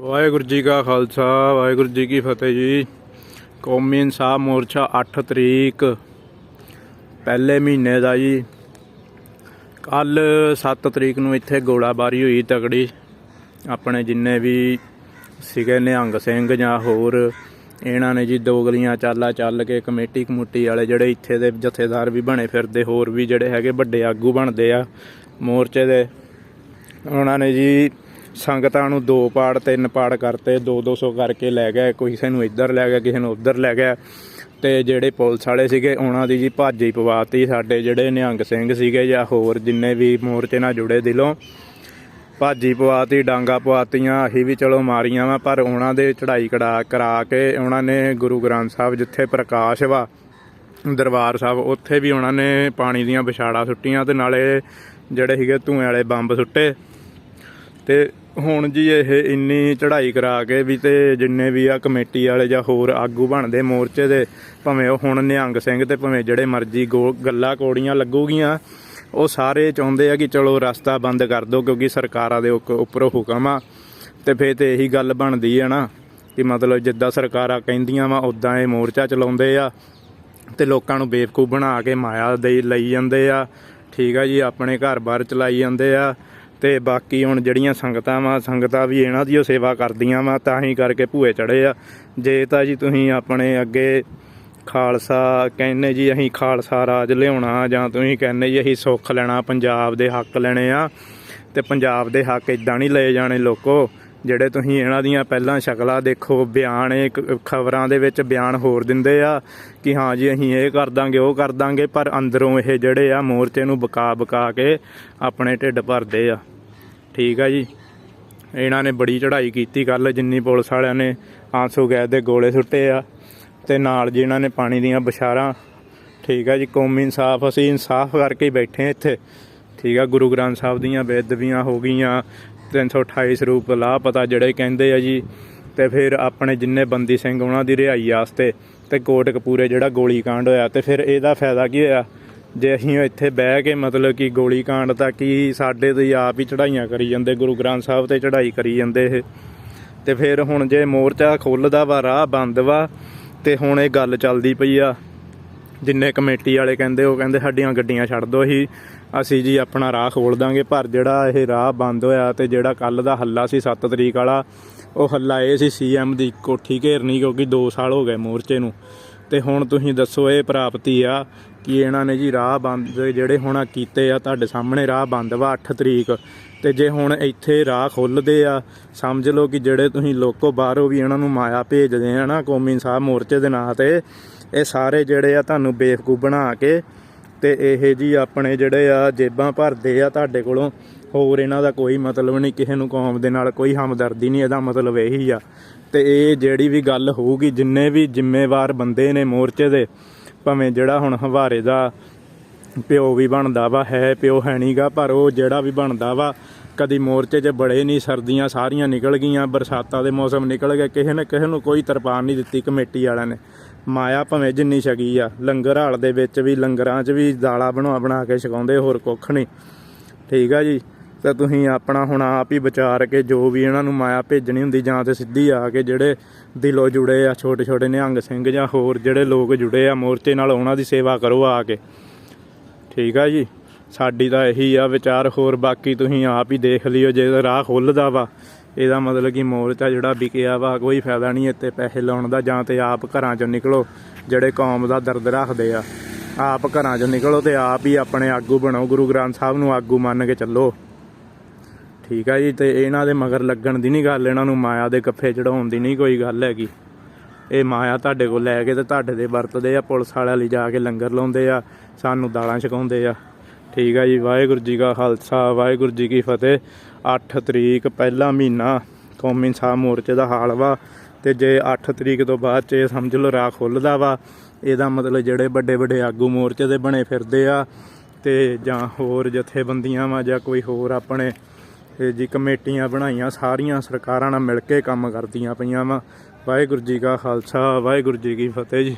ਵਾਹਿਗੁਰੂ ਜੀ ਕਾ ਖਾਲਸਾ, ਵਾਹਿਗੁਰੂ ਜੀ ਕੀ ਫਤਿਹ ਜੀ। ਕੌਮੀ ਇਨਸਾਫ ਮੋਰਚਾ 8 ਤਰੀਕ, ਪਹਿਲੇ ਮਹੀਨੇ ਦਾ ਜੀ। ਕੱਲ 7 ਤਰੀਕ ਨੂੰ ਇੱਥੇ ਗੋਲਾਬਾਰੀ ਹੋਈ ਤਗੜੀ ਆਪਣੇ ਜਿੰਨੇ ਵੀ ਸੀਗੇ ਨਿਹੰਗ ਸਿੰਘ ਜਾਂ ਹੋਰ, ਇਹਨਾਂ ਨੇ ਜੀ ਦੋ ਗਲੀਆਂ ਚਾਲਾ ਚੱਲ ਕੇ ਕਮੇਟੀ ਕਮੂਟੀ ਵਾਲੇ ਜਿਹੜੇ ਇੱਥੇ ਦੇ ਜਥੇਦਾਰ ਵੀ ਬਣੇ ਫਿਰਦੇ, ਹੋਰ ਵੀ ਜਿਹੜੇ ਹੈਗੇ ਵੱਡੇ ਆਗੂ ਬਣਦੇ ਆ ਮੋਰਚੇ ਦੇ। ਉਹਨਾਂ ਨੇ ਜੀ ਸੰਗਤਾਂ ਨੂੰ ਦੋ ਪਾੜ, ਤਿੰਨ ਪਾੜ ਕਰਤੇ 2-200 ਕਰਕੇ ਲੈ ਗਏ ਕਿਸੇ ਨੂੰ ਇੱਧਰ ਲੈ ਗਿਆ, ਕਿਸੇ ਨੂੰ ਉੱਧਰ ਲੈ ਗਿਆ। ਤੇ ਜਿਹੜੇ ਪੁਲਿਸ ਵਾਲੇ ਸੀਗੇ, ਉਹਨਾਂ ਦੀ ਜੀ ਭਾਜੀ ਪਵਾਤੀ। ਸਾਡੇ ਜਿਹੜੇ ਨਿਹੰਗ ਸਿੰਘ ਸੀਗੇ ਜਾਂ ਹੋਰ ਜਿੰਨੇ ਵੀ ਮੋਰਚੇ ਨਾਲ ਜੁੜੇ ਦਿਲੋਂ, ਭਾਜੀ ਪਵਾਤੀ, ਡਾਂਗਾ ਪਵਾਤੀਆਂ, ਅਸੀਂ ਵੀ ਚਲੋ ਮਾਰੀਆਂ ਵਾ, ਪਰ ਉਹਨਾਂ ਦੇ ਚੜਾਈ ਕੜਾ ਕਰਾ ਕੇ ਉਹਨਾਂ ਨੇ ਗੁਰੂ ਗ੍ਰੰਥ ਸਾਹਿਬ ਜਿੱਥੇ ਪ੍ਰਕਾਸ਼ ਵਾ, ਦਰਬਾਰ ਸਾਹਿਬ, ਉੱਥੇ ਵੀ ਉਹਨਾਂ ਨੇ ਪਾਣੀ ਦੀਆਂ ਵਿਛਾੜਾ ਸੁੱਟੀਆਂ ਤੇ ਨਾਲੇ ਜਿਹੜੇ ਸੀਗੇ ਧੂਏ ਵਾਲੇ ਬੰਬ ਸੁੱਟੇ। ਤੇ ਹੁਣ ਜੀ ਇਹ ਇੰਨੀ ਚੜ੍ਹਾਈ ਕਰਾ ਕੇ ਵੀ ਤੇ ਜਿੰਨੇ ਵੀ ਆ ਕਮੇਟੀ ਵਾਲੇ ਜਾਂ ਹੋਰ ਆਗੂ ਬਣਦੇ ਮੋਰਚੇ ਦੇ, ਭਾਵੇਂ ਉਹ ਹੁਣ ਨਿਹੰਗ ਸਿੰਘ ਤੇ ਭਾਵੇਂ ਜਿਹੜੇ ਮਰਜ਼ੀ ਗੋ- ਗੱਲਾਂ ਕੋੜੀਆਂ ਲੱਗੂਗੀਆਂ, ਉਹ ਸਾਰੇ ਚਾਹੁੰਦੇ ਆ ਕਿ ਚਲੋ ਰਸਤਾ ਬੰਦ ਕਰ ਦਿਓ ਕਿਉਂਕਿ ਸਰਕਾਰਾਂ ਦੇ ਉੱਕ- ਉੱਪਰੋਂ ਹੁਕਮ ਆ। ਤੇ ਫੇਰ ਤੇ ਇਹੀ ਗੱਲ ਬਣਦੀ ਆ ਨਾ ਕਿ ਮਤਲਬ ਜਿੱਦਾਂ ਸਰਕਾਰਾਂ ਕਹਿੰਦੀਆਂ ਵਾ ਉਦਾਂ ਇਹ ਮੋਰਚਾ ਚਲਾਉਂਦੇ ਆ ਤੇ ਲੋਕਾਂ ਨੂੰ ਬੇਵਕੂਫ ਬਣਾ ਕੇ ਮਾਇਆ ਦੇ ਲਈ ਜਾਂਦੇ ਆ। ਠੀਕ ਆ ਜੀ, ਆਪਣੇ ਘਰ-ਬਾਰ ਚਲਾਈ ਜਾਂਦੇ ਆ। ਤੇ ਬਾਕੀ ਹੁਣ ਜਿਹੜੀਆਂ ਸੰਗਤਾਂ ਵਾ, ਸੰਗਤਾਂ ਵੀ ਇਹਨਾਂ ਦੀ ਉਹ ਸੇਵਾ ਕਰਦੀਆਂ ਵਾ, ਤਾਂ ਹੀ ਕਰਕੇ ਭੂਏ ਚੜੇ ਆ। ਜੇ ਤਾਂ ਜੀ ਤੁਸੀਂ ਆਪਣੇ ਅੱਗੇ ਖਾਲਸਾ ਕਹਿੰਨੇ ਜੀ ਅਸੀਂ ਖਾਲਸਾ ਰਾਜ ਲਿਆਉਣਾ, ਜਾਂ ਤੁਸੀਂ ਕਹਿੰਨੇ ਜੀ ਅਸੀਂ ਸੁੱਖ ਲੈਣਾ, ਪੰਜਾਬ ਦੇ ਹੱਕ ਲੈਣੇ ਆ, ਤੇ ਪੰਜਾਬ ਦੇ ਹੱਕ ਇਦਾਂ ਨਹੀਂ ਲਏ ਜਾਣੇ ਲੋਕੋ, ਜਿਹੜੇ ਤੁਸੀਂ ਇਹਨਾਂ ਦੀਆਂ ਪਹਿਲਾਂ ਸ਼ਕਲਾਂ ਦੇਖੋ, ਬਿਆਨ ਇੱਕ ਖਬਰਾਂ ਦੇ ਵਿੱਚ ਬਿਆਨ ਹੋਰ ਦਿੰਦੇ ਆ, ਕਿ ਹਾਂ ਜੀ ਅਸੀਂ ਇਹ ਕਰ ਦਾਂਗੇ, ਉਹ ਕਰ ਦਾਂਗੇ, ਪਰ ਅੰਦਰੋਂ ਇਹ ਜਿਹੜੇ ਆ ਮੋਰਚੇ ਨੂੰ ਬਕਾ ਬਕਾ ਕੇ ਆਪਣੇ ਢਿੱਡ ਭਰਦੇ ਆ। ਠੀਕ ਆ ਜੀ। ਇਹਨਾਂ ਨੇ ਬੜੀ ਚੜ੍ਹਾਈ ਕੀਤੀ ਕੱਲ ਜਿੰਨੀ ਪੁਲਿਸ ਵਾਲਿਆਂ ਨੇ ਆਂਸੂ ਗੈਸ ਦੇ ਗੋਲੇ ਸੁੱਟੇ ਆ ਤੇ ਨਾਲ ਜੀ ਇਹਨਾਂ ਨੇ ਪਾਣੀ ਦੀਆਂ ਬਸ਼ਾਰਾਂ ਠੀਕ ਆ ਜੀ, ਕੌਮੀ ਇਨਸਾਫ, ਅਸੀਂ ਇਨਸਾਫ ਕਰਕੇ ਹੀ ਬੈਠੇ ਇੱਥੇ। ਠੀਕ ਆ, ਗੁਰੂ ਗ੍ਰੰਥ ਸਾਹਿਬ ਦੀਆਂ ਬੇਦਬੀਆਂ ਹੋ ਗਈਆਂ 328 ਸਰੂਪ ਲਾਪਤਾ ਜਿਹੜੇ ਕਹਿੰਦੇ ਆ ਜੀ। ਤੇ ਫਿਰ ਆਪਣੇ ਜਿੰਨੇ ਬੰਦੀ ਸਿੰਘ ਉਹਨਾਂ ਦੀ ਰਿਹਾਈ ਵਾਸਤੇ ਤੇ ਕੋਟਕਪੂਰੇ ਜਿਹੜਾ ਗੋਲੀ ਕਾਂਡ ਹੋਇਆ ਤੇ ਫਿਰ ਇਹਦਾ ਫਾਇਦਾ ਕੀ ਹੋਇਆ? ਜੇ ਅਸੀਂ ਇੱਥੇ ਬਹਿ ਕੇ ਮਤਲਬ ਕਿ ਗੋਲੀ ਕਾਂਡ ਤਾਂ ਕੀ ਸਾਡੇ ਤੇ ਆਪ ਹੀ ਚੜਾਈਆਂ ਕਰੀ ਜਾਂਦੇ, ਗੁਰੂ ਗ੍ਰੰਥ ਸਾਹਿਬ ਤੇ ਚੜਾਈ ਕਰੀ ਜਾਂਦੇ ਇਹ। ਤੇ ਫਿਰ ਹੁਣ ਜੇ ਮੋਰਚਾ ਖੁੱਲਦਾ ਵਾ, ਰਾਹ ਬੰਦ ਵਾ, ਤੇ ਹੁਣ ਇਹ ਗੱਲ ਚੱਲਦੀ ਪਈ ਆ। ਜਿੰਨੇ ਕਮੇਟੀ ਵਾਲੇ ਕਹਿੰਦੇ, ਉਹ ਕਹਿੰਦੇ ਸਾਡੀਆਂ ਗੱਡੀਆਂ ਛੱਡ ਦਿਓ ਅਸੀਂ ਅਸੀਂ ਜੀ ਆਪਣਾ ਰਾਹ ਖੋਲ ਦਾਂਗੇ। ਪਰ ਜਿਹੜਾ ਇਹ ਰਾਹ ਬੰਦ ਹੋਇਆ ਤੇ ਜਿਹੜਾ ਕੱਲ ਦਾ ਹੱਲਾ ਸੀ 7 ਤਰੀਕ ਵਾਲਾ, ਉਹ ਹੱਲਾ ਇਹ ਸੀ ਸੀਐਮ ਦੀ ਕੋਠੀ ਘੇਰਨੀ, ਕਿਉਂਕਿ 2 ਸਾਲ ਹੋ ਗਏ ਮੋਰਚੇ ਨੂੰ। ਤੇ ਹੁਣ ਤੁਸੀਂ ਦੱਸੋ ਇਹ ਪ੍ਰਾਪਤੀ ਆ ਕਿ ਇਹਨਾਂ ਨੇ ਜੀ ਰਾਹ ਬੰਦ ਜਿਹੜੇ ਹੁਣ ਕੀਤੇ ਆ, ਤੁਹਾਡੇ ਸਾਹਮਣੇ ਰਾਹ ਬੰਦ ਵਾ 8 ਤਰੀਕ। ਤੇ ਜੇ ਹੁਣ ਇੱਥੇ ਰਾਹ ਖੁੱਲਦੇ ਆ, ਸਮਝ ਲਓ ਕਿ ਜਿਹੜੇ ਤੁਸੀਂ ਲੋਕੋ ਬਾਹਰੋਂ ਵੀ ਇਹਨਾਂ ਨੂੰ ਮਾਇਆ ਭੇਜਦੇ ਆ ਨਾ, ਕੌਮੀ ਇਨਸਾਫ ਮੋਰਚੇ ਦੇ ਨਾਂ ਤੇ, ਇਹ ਸਾਰੇ ਜਿਹੜੇ ਆ ਤੁਹਾਨੂੰ ਬੇਵਕੂਫ ਬਣਾ ਕੇ ਤੇ ਇਹ ਜੀ ਆਪਣੇ ਜਿਹੜੇ ਆ ਜੇਬਾਂ ਭਰਦੇ ਆ ਤੁਹਾਡੇ ਕੋਲੋਂ, ਹੋਰ ਇਹਨਾਂ ਦਾ ਕੋਈ ਮਤਲਬ ਨਹੀਂ, ਕਿਸੇ ਨੂੰ ਕੌਮ ਦੇ ਨਾਲ ਕੋਈ ਹਮਦਰਦੀ ਨਹੀਂ, ਇਹਦਾ ਮਤਲਬ ਇਹੀ ਆ। ਤੇ ਇਹ ਜਿਹੜੀ ਵੀ ਗੱਲ ਹੋਊਗੀ, ਜਿੰਨੇ ਵੀ ਜ਼ਿੰਮੇਵਾਰ ਬੰਦੇ ਨੇ ਮੋਰਚੇ ਦੇ, ਭਾਵੇਂ ਜਿਹੜਾ ਹੁਣ ਹਵਾਰੇ ਦਾ ਪਿਓ ਵੀ ਬਣਦਾ ਵਾ, ਹੈ ਪਿਓ ਹੈ ਨਹੀਂਗਾ ਪਰ ਉਹ ਜਿਹੜਾ ਵੀ ਬਣਦਾ ਵਾ, ਕਦੀ ਮੋਰਚੇ 'ਚ ਬੜੇ ਨਹੀਂ ਸਰਦੀਆਂ ਸਾਰੀਆਂ ਨਿਕਲ ਗਈਆਂ, ਬਰਸਾਤਾਂ ਦੇ ਮੌਸਮ ਨਿਕਲ ਗਏ, ਕਿਸੇ ਨੇ ਕਿਸੇ ਨੂੰ ਕੋਈ ਤਰਪਾਨ ਨਹੀਂ ਦਿੱਤੀ ਕਮੇਟੀ ਵਾਲਿਆਂ ਨੇ। ਮਾਇਆ ਭਾਵੇਂ ਜਿੰਨੀ ਛਕੀ ਆ, ਲੰਗਰ ਹਾਲ ਦੇ ਵਿੱਚ ਵੀ, ਲੰਗਰਾਂ 'ਚ ਵੀ ਦਾਲਾਂ ਬਣਾ ਬਣਾ ਕੇ ਛਕਾਉਂਦੇ, ਹੋਰ ਕੁੱਖ ਨਹੀਂ ਠੀਕ ਆ ਜੀ? ਤਾਂ ਤੁਸੀਂ ਆਪਣਾ ਹੁਣ ਆਪ ਹੀ ਵਿਚਾਰ ਕੇ ਜੋ ਵੀ ਇਹਨਾਂ ਨੂੰ ਮਾਇਆ ਭੇਜਣੀ ਹੁੰਦੀ ਜਾਂ ਤੇ ਸਿੱਧੀ ਆ ਕੇ ਜਿਹੜੇ ਦਿਲੋਂ ਜੁੜੇ ਆ ਛੋਟੇ ਛੋਟੇ ਨਿਹੰਗ ਸਿੰਘ ਜਾਂ ਹੋਰ ਜਿਹੜੇ ਲੋਕ ਜੁੜੇ ਆ, ਮੋਰਚੇ ਨਾਲ ਉਹਨਾਂ ਦੀ ਸੇਵਾ ਕਰੋ ਆ ਕੇ। ਠੀਕ ਆ ਜੀ? ਸਾਡੀ ਤਾਂ ਇਹੀ ਆ ਵਿਚਾਰ, ਹੋਰ ਬਾਕੀ ਤੁਸੀਂ ਆਪ ਹੀ ਦੇਖ ਲਿਓ, ਜੇ ਰਾਹ ਖੁੱਲਦਾ ਵਾ, ਇਹਦਾ ਮਤਲਬ ਕਿ ਮੋਰਚਾ ਜਿਹੜਾ ਵਿਕਿਆ ਵਾ, ਕੋਈ ਫਾਇਦਾ ਨਹੀਂ ਇੱਥੇ ਪੈਸੇ ਲਾਉਣ ਦਾ, ਜਾਂ ਤੇ ਆਪ ਘਰਾਂ ਚੋਂ ਨਿਕਲੋ, ਜਿਹੜੇ ਕੌਮ ਦਾ ਦਰਦ ਰੱਖਦੇ ਆ। ਆਪ ਘਰਾਂ ਚੋਂ ਨਿਕਲੋ ਤੇ ਆਪ ਹੀ ਆਪਣੇ ਆਗੂ ਬਣੋ, ਗੁਰੂ ਗ੍ਰੰਥ ਸਾਹਿਬ ਨੂੰ ਆਗੂ ਮੰਨ ਕੇ ਚੱਲੋ। ਠੀਕ ਆ ਜੀ, ਤੇ ਇਹਨਾਂ ਦੇ ਮਗਰ ਲੱਗਣ ਦੀ ਨਹੀਂ ਗੱਲ, ਇਹਨਾਂ ਨੂੰ ਮਾਇਆ ਦੇ ਕੱਫੇ ਚੜਾਉਣ ਦੀ ਨਹੀਂ ਕੋਈ ਗੱਲ ਹੈਗੀ। ਇਹ ਮਾਇਆ ਤੁਹਾਡੇ ਕੋਲ ਲੈ ਕੇ ਤੇ ਤੁਹਾਡੇ ਦੇ ਵਰਤਦੇ ਆ, ਪੁਲਿਸ ਵਾਲਿਆਂ ਲਈ ਜਾ ਕੇ ਲੰਗਰ ਲਾਉਂਦੇ ਆ, ਸਾਨੂੰ ਦਾਲਾਂ ਛਕਾਉਂਦੇ ਆ। ਠੀਕ ਆ ਜੀ, ਵਾਹਿਗੁਰੂ ਜੀ ਕਾ ਖਾਲਸਾ, ਵਾਹਿਗੁਰੂ ਜੀ ਕੀ ਫਤਿਹ। 8 ਤਰੀਕ ਪਹਿਲਾ ਮਹੀਨਾ, ਕੌਮੀ ਇਨਸਾਫ ਮੋਰਚੇ ਦਾ ਹਾਲ ਵਾ, ਤੇ ਜੇ 8 ਤਰੀਕ ਤੋਂ ਬਾਅਦ ਚ ਇਹ ਸਮਝ ਲਓ ਰਾਹ ਖੁੱਲਦਾ ਵਾ, ਇਹਦਾ ਮਤਲਬ ਜਿਹੜੇ ਵੱਡੇ ਵੱਡੇ ਆਗੂ ਮੋਰਚੇ ਦੇ ਬਣੇ ਫਿਰਦੇ ਆ, ਤੇ ਜਾਂ ਹੋਰ ਜਥੇਬੰਦੀਆਂ ਵਾ ਜਾਂ ਕੋਈ ਹੋਰ ਆਪਣੇ ਇਹ ਜੀ ਕਮੇਟੀਆਂ ਬਣਾਈਆਂ, ਸਾਰੀਆਂ ਸਰਕਾਰਾਂ ਨਾਲ ਮਿਲ ਕੇ ਕੰਮ ਕਰਦੀਆਂ ਪਈਆਂ ਵਾ। ਵਾਹਿਗੁਰੂ ਜੀ ਕਾ ਖਾਲਸਾ, ਵਾਹਿਗੁਰੂ ਜੀ ਕੀ ਫਤਿਹ ਜੀ।